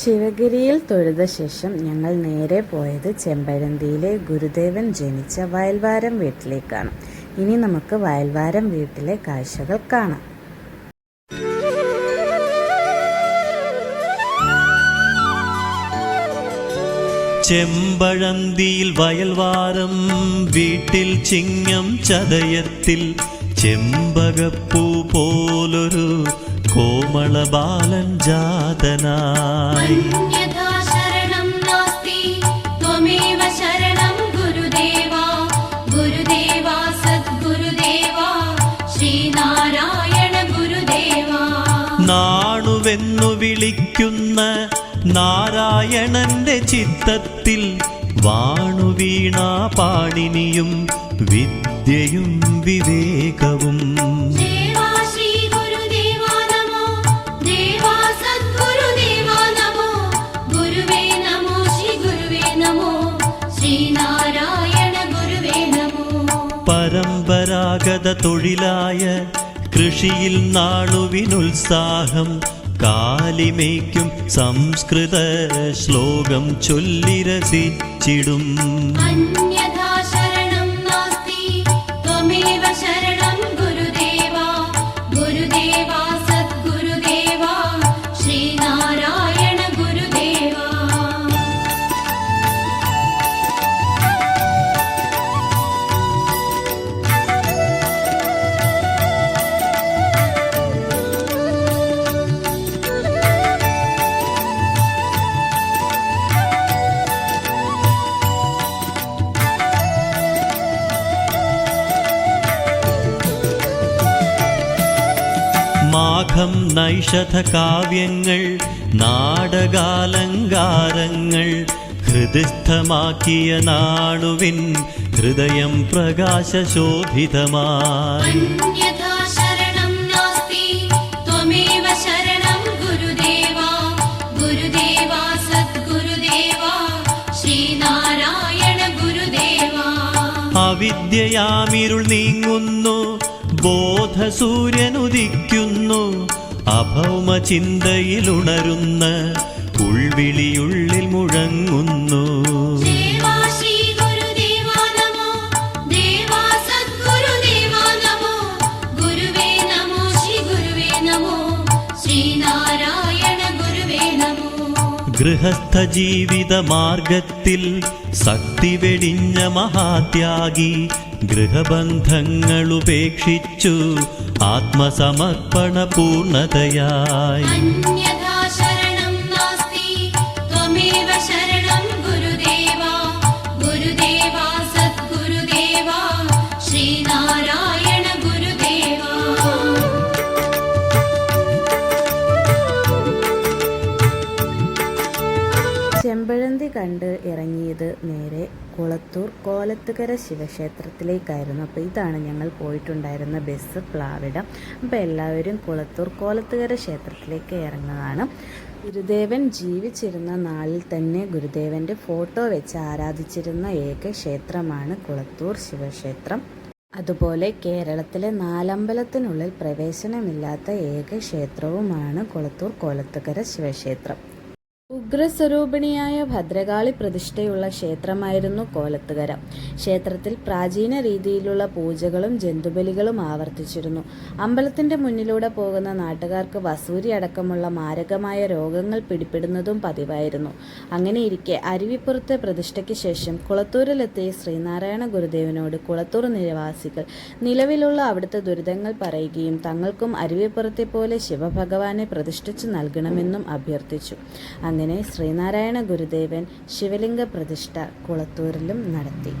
ശിവഗിരിയിൽ തൊഴുത ശേഷം ഞങ്ങൾ നേരെ പോയത് ചെമ്പരന്തിയിലെ ഗുരുദേവൻ ജനിച്ച വയൽവാരം വീട്ടിലേക്കാണ്. ഇനി നമുക്ക് വയൽവാരം വീട്ടിലെ കാഴ്ചകൾ കാണാം. ചെമ്പഴന്തിയിൽ വയൽവാരം വീട്ടിൽ ചിങ്ങം ചതയത്തിൽ ചെമ്പകപ്പൂ പോലൊരു കോമള ബാലൻ ജാതനായി. നാണുവെന്നു വിളിക്കുന്ന നാരായണന്റെ ചിത്തത്തിൽ വാണുവീണ പാണിനിയും വിദ്യയും വിവേകവും. പരമ്പരാഗത തൊഴിലായ കൃഷിയിൽ നാണുവിനുത്സാഹം കാലിമേക്കും സംസ്കൃത ശ്ലോകം ചൊല്ലി രസിച്ചിടും നൈഷധകാവ്യങ്ങൾ നാടകാലങ്കാരങ്ങൾ ഹൃദയസ്ഥമാക്കിയ നാണുവിൻ ഹൃദയം പ്രകാശശോഭിതമായി. അവിദ്യയാമിരുൾ നീങ്ങുന്നു ബോധസൂര്യനുദിക്കുന്നു അഭൗമ ചിന്തയിലുണരുന്ന ഉൾവിളിയുള്ളിൽ മുഴങ്ങുന്നു. ഗൃഹസ്ഥ ജീവിത മാർഗത്തിൽ ശക്തി വെടിഞ്ഞ മഹാത്യാഗി ഗൃഹബന്ധങ്ങൾ ഉപേക്ഷിച്ചു. आत्मसमर्पणपूर्णतयाय നേരെ കുളത്തൂർ കോലത്തുകര ശിവക്ഷേത്രത്തിലേക്കായിരുന്നു. അപ്പോൾ ഇതാണ് ഞങ്ങൾ പോയിട്ടുണ്ടായിരുന്ന ബസ് പ്ലാവിടം. അപ്പോൾ എല്ലാവരും കുളത്തൂർ കോലത്തുകര ക്ഷേത്രത്തിലേക്ക് ഇറങ്ങുന്നതാണ് ഗുരുദേവൻ ജീവിച്ചിരുന്ന നാളിൽ തന്നെ ഗുരുദേവന്റെ ഫോട്ടോ വെച്ച് ആരാധിച്ചിരുന്ന ഏക ക്ഷേത്രമാണ് കുളത്തൂർ ശിവക്ഷേത്രം. അതുപോലെ കേരളത്തിലെ നാലമ്പലത്തിനുള്ളിൽ പ്രവേശനമില്ലാത്ത ഏക ക്ഷേത്രവുമാണ് കുളത്തൂർ കോലത്തുകര ശിവക്ഷേത്രം. ഉഗ്രസ്വരൂപിണിയായ ഭദ്രകാളി പ്രതിഷ്ഠയുള്ള ക്ഷേത്രമായിരുന്നു കോലത്തുകര. ക്ഷേത്രത്തിൽ പ്രാചീന രീതിയിലുള്ള പൂജകളും ജന്തുബലികളും ആവർത്തിച്ചിരുന്നു. അമ്പലത്തിന്റെ മുന്നിലൂടെ പോകുന്ന നാട്ടുകാർക്ക് വസൂരി അടക്കമുള്ള മാരകമായ രോഗങ്ങൾ പിടിപെടുന്നതും പതിവായിരുന്നു. അങ്ങനെയിരിക്കെ അരുവിപ്പുറത്തെ പ്രതിഷ്ഠയ്ക്ക് ശേഷം കുളത്തൂരിലെത്തിയ ശ്രീനാരായണ ഗുരുദേവനോട് കുളത്തൂർ നിവാസികൾ നിലവിലുള്ള അവിടുത്തെ ദുരിതങ്ങൾ പറയുകയും തങ്ങൾക്കും അരുവിപ്പുറത്തെ പോലെ ശിവഭഗവാനെ പ്രതിഷ്ഠിച്ചു നൽകണമെന്നും അഭ്യർത്ഥിച്ചു. അങ്ങനെ ശ്രീനാരായണ ഗുരുദേവൻ ശിവലിംഗ പ്രതിഷ്ഠ കുളത്തൂരിലും നടത്തി.